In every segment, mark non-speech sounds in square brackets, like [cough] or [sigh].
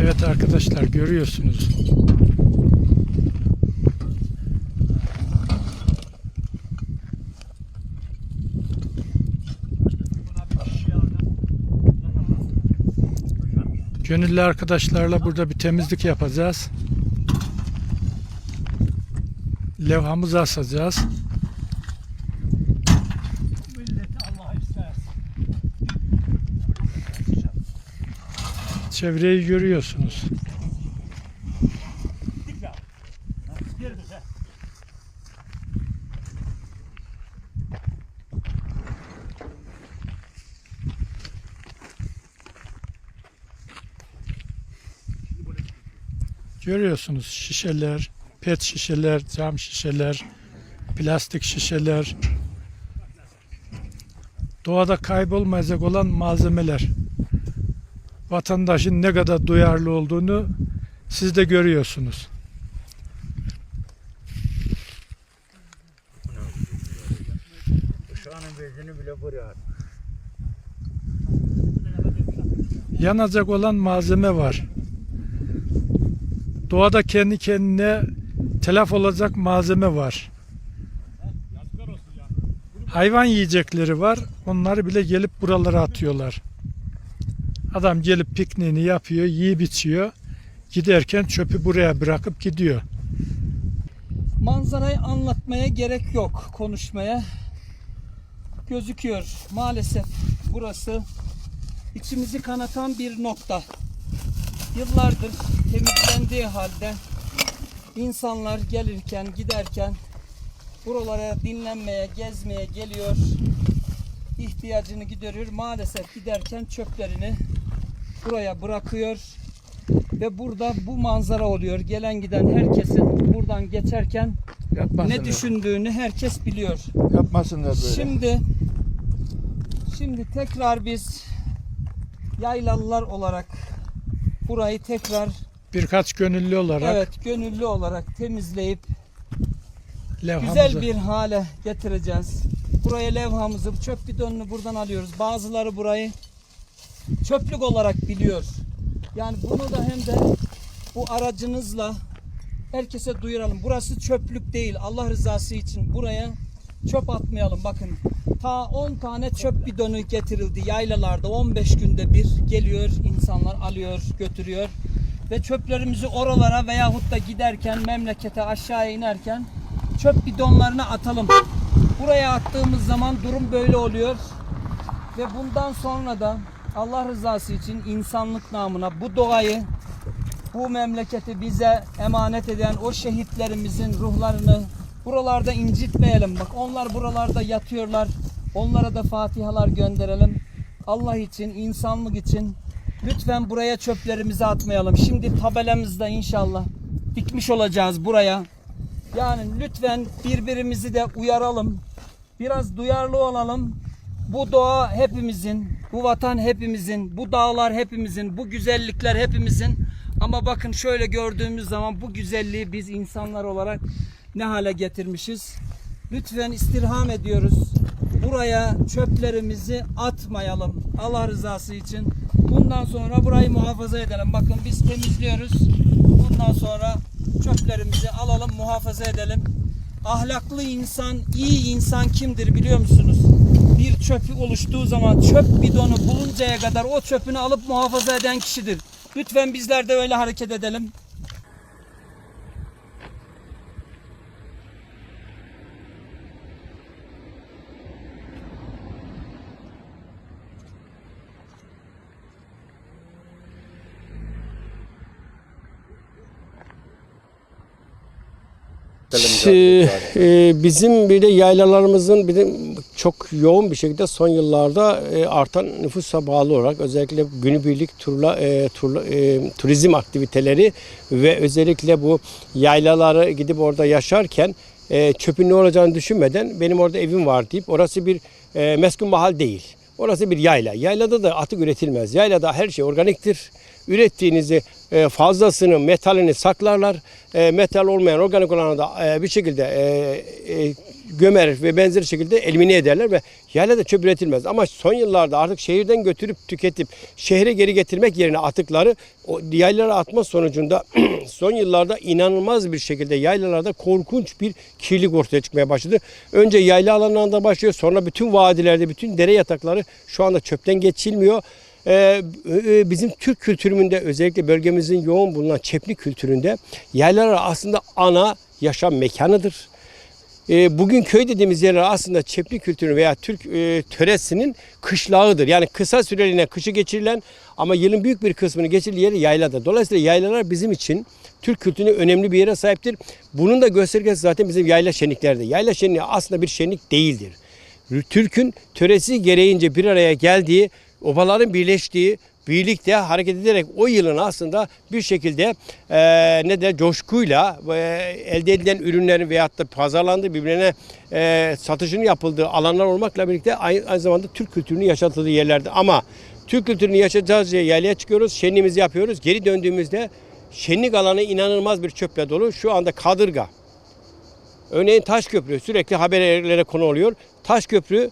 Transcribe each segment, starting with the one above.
Evet arkadaşlar görüyorsunuz. Gönüllü arkadaşlarla burada bir temizlik yapacağız. Levhamızı asacağız. Çevreyi görüyorsunuz. Görüyorsunuz şişeler, pet şişeler, cam şişeler, plastik şişeler. Doğada kaybolmayacak olan malzemeler. Vatandaşın ne kadar duyarlı olduğunu siz de görüyorsunuz. Yanacak olan malzeme var. Doğada kendi kendine telef olacak malzeme var. Hayvan yiyecekleri var. Onları bile gelip buralara atıyorlar. Adam gelip pikniğini yapıyor, yiyip içiyor. Giderken çöpü buraya bırakıp gidiyor. Manzarayı anlatmaya gerek yok konuşmaya. Gözüküyor. Maalesef burası içimizi kanatan bir nokta. Yıllardır temizlendiği halde insanlar gelirken giderken buralara dinlenmeye, gezmeye geliyor. ihtiyacını gideriyor. Maalesef giderken çöplerini buraya bırakıyor ve burada bu manzara oluyor. Gelen giden herkesin buradan geçerken ne düşündüğünü herkes biliyor. Yapmasınlar böyle. Şimdi şimdi tekrar biz yaylalılar olarak burayı tekrar Birkaç gönüllü olarak evet gönüllü olarak temizleyip levhamızı güzel bir hale getireceğiz. Buraya levhamızı, çöp bidonunu buradan alıyoruz. Bazıları burayı çöplük olarak biliyor. Yani bunu da hem de bu aracınızla herkese duyuralım. Burası çöplük değil. Allah rızası için buraya çöp atmayalım. Bakın ta 10 tane çöp bidonu getirildi yaylalarda 15 günde bir geliyor insanlar alıyor götürüyor ve çöplerimizi oralara veyahut da giderken memlekete aşağıya inerken çöp bidonlarına atalım. Buraya attığımız zaman durum böyle oluyor ve bundan sonra da Allah rızası için insanlık namına bu doğayı bu memleketi bize emanet eden o şehitlerimizin ruhlarını buralarda incitmeyelim. Bak onlar buralarda yatıyorlar. Onlara da fatihalar gönderelim. Allah için, insanlık için lütfen buraya çöplerimizi atmayalım. Şimdi tabelamızda inşallah dikmiş olacağız buraya. Yani lütfen birbirimizi de uyaralım. Biraz duyarlı olalım. Bu doğa hepimizin, bu vatan hepimizin, bu dağlar hepimizin, bu güzellikler hepimizin. Ama bakın şöyle gördüğümüz zaman bu güzelliği biz insanlar olarak ne hale getirmişiz. Lütfen istirham ediyoruz. Buraya çöplerimizi atmayalım. Allah rızası için. Bundan sonra burayı muhafaza edelim. Bakın biz temizliyoruz. Bundan sonra çöplerimizi alalım, muhafaza edelim. Ahlaklı insan, iyi insan kimdir biliyor musunuz? Bir çöpü oluştuğu zaman çöp bidonu buluncaya kadar o çöpünü alıp muhafaza eden kişidir. Lütfen bizler de öyle hareket edelim. Ee, e, bizim bir de yaylalarımızın bir de çok yoğun bir şekilde son yıllarda e, artan nüfusa bağlı olarak özellikle günübirlik turla, e, turla e, turizm aktiviteleri ve özellikle bu yaylaları gidip orada yaşarken e, çöpün ne olacağını düşünmeden benim orada evim var deyip orası bir e, meskun mahal değil. Orası bir yayla. Yaylada da atık üretilmez. Yaylada her şey organiktir ürettiğinizi e, fazlasını metalini saklarlar. E, metal olmayan organik olanı da e, bir şekilde gömer ve benzer şekilde elimine ederler ve yaylada çöp üretilmez. Ama son yıllarda artık şehirden götürüp tüketip şehre geri getirmek yerine atıkları o yaylalara atma sonucunda [clears throat] son yıllarda inanılmaz bir şekilde yaylalarda korkunç bir kirlilik ortaya çıkmaya başladı. Önce yayla alanlarında başlıyor sonra bütün vadilerde bütün dere yatakları şu anda çöpten geçilmiyor. Ee, e, bizim Türk kültüründe özellikle bölgemizin yoğun bulunan çepli kültüründe yaylalar aslında ana yaşam mekanıdır. E, bugün köy dediğimiz yerler aslında çepli kültürü veya Türk e, töresinin kışlağıdır. Yani kısa süreliğine kışı geçirilen ama yılın büyük bir kısmını geçirdiği yeri yayladır. Dolayısıyla yaylalar bizim için Türk kültürünün önemli bir yere sahiptir. Bunun da göstergesi zaten bizim yayla şenliklerdir. Yayla şenliği aslında bir şenlik değildir. Türk'ün töresi gereğince bir araya geldiği, obaların birleştiği, birlikte hareket ederek o yılın aslında bir şekilde e, ne de coşkuyla e, elde edilen ürünlerin veyahut da pazarlandığı birbirine e, satışının yapıldığı alanlar olmakla birlikte aynı, aynı zamanda Türk kültürünü yaşatıldığı yerlerde ama Türk kültürünü yaşatacağız diye yaylaya çıkıyoruz, şenliğimizi yapıyoruz. Geri döndüğümüzde şenlik alanı inanılmaz bir çöple dolu. Şu anda kadırga, Örneğin Taşköprü sürekli haberlere konu oluyor. Taşköprü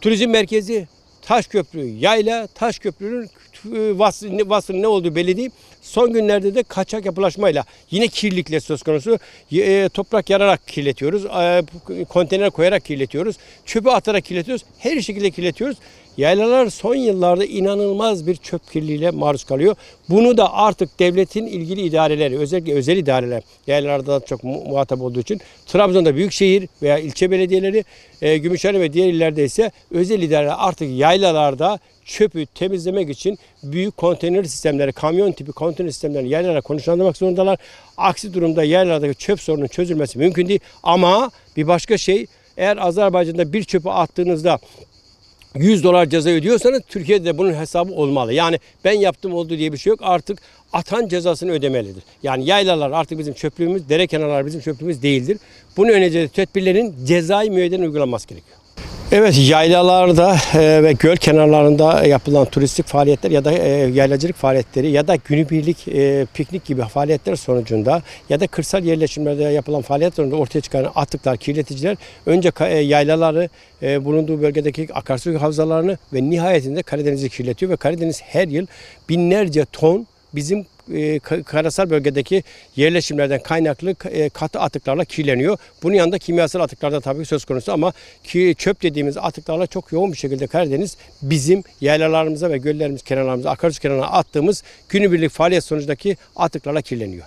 turizm merkezi, Taşköprü yayla, Taşköprü'nün e, vasfı, vasfının ne olduğu belli değil. Son günlerde de kaçak yapılaşmayla yine kirlilikle söz konusu. E, toprak yararak kirletiyoruz. E, konteyner koyarak kirletiyoruz. Çöpü atarak kirletiyoruz. Her şekilde kirletiyoruz. Yaylalar son yıllarda inanılmaz bir çöp kirliliğiyle maruz kalıyor. Bunu da artık devletin ilgili idareleri, özellikle özel idareler, yaylalarda da çok mu- muhatap olduğu için Trabzon'da büyükşehir veya ilçe belediyeleri, e, Gümüşhane ve diğer illerde ise özel idareler artık yaylalarda çöpü temizlemek için büyük konteyner sistemleri, kamyon tipi konteyner sistemlerini yaylalara konuşlandırmak zorundalar. Aksi durumda yaylalardaki çöp sorunun çözülmesi mümkün değil. Ama bir başka şey eğer Azerbaycan'da bir çöpü attığınızda 100 dolar ceza ödüyorsanız Türkiye'de de bunun hesabı olmalı. Yani ben yaptım oldu diye bir şey yok. Artık atan cezasını ödemelidir. Yani yaylalar artık bizim çöplüğümüz, dere kenarları bizim çöplüğümüz değildir. Bunu önce tedbirlerin cezai müeyyiden uygulanması gerekiyor. Evet yaylalarda e, ve göl kenarlarında yapılan turistik faaliyetler ya da e, yaylacılık faaliyetleri ya da günübirlik e, piknik gibi faaliyetler sonucunda ya da kırsal yerleşimlerde yapılan faaliyet sonucunda ortaya çıkan atıklar, kirleticiler önce e, yaylaları, bulunduğu bölgedeki akarsu havzalarını ve nihayetinde Karadeniz'i kirletiyor ve Karadeniz her yıl binlerce ton bizim e, ka- karasal bölgedeki yerleşimlerden kaynaklı e, katı atıklarla kirleniyor. Bunun yanında kimyasal atıklar da tabii söz konusu ama ki çöp dediğimiz atıklarla çok yoğun bir şekilde Karadeniz bizim yaylalarımıza ve göllerimiz kenarlarımıza, akarsu kenarına attığımız günübirlik faaliyet sonucundaki atıklarla kirleniyor.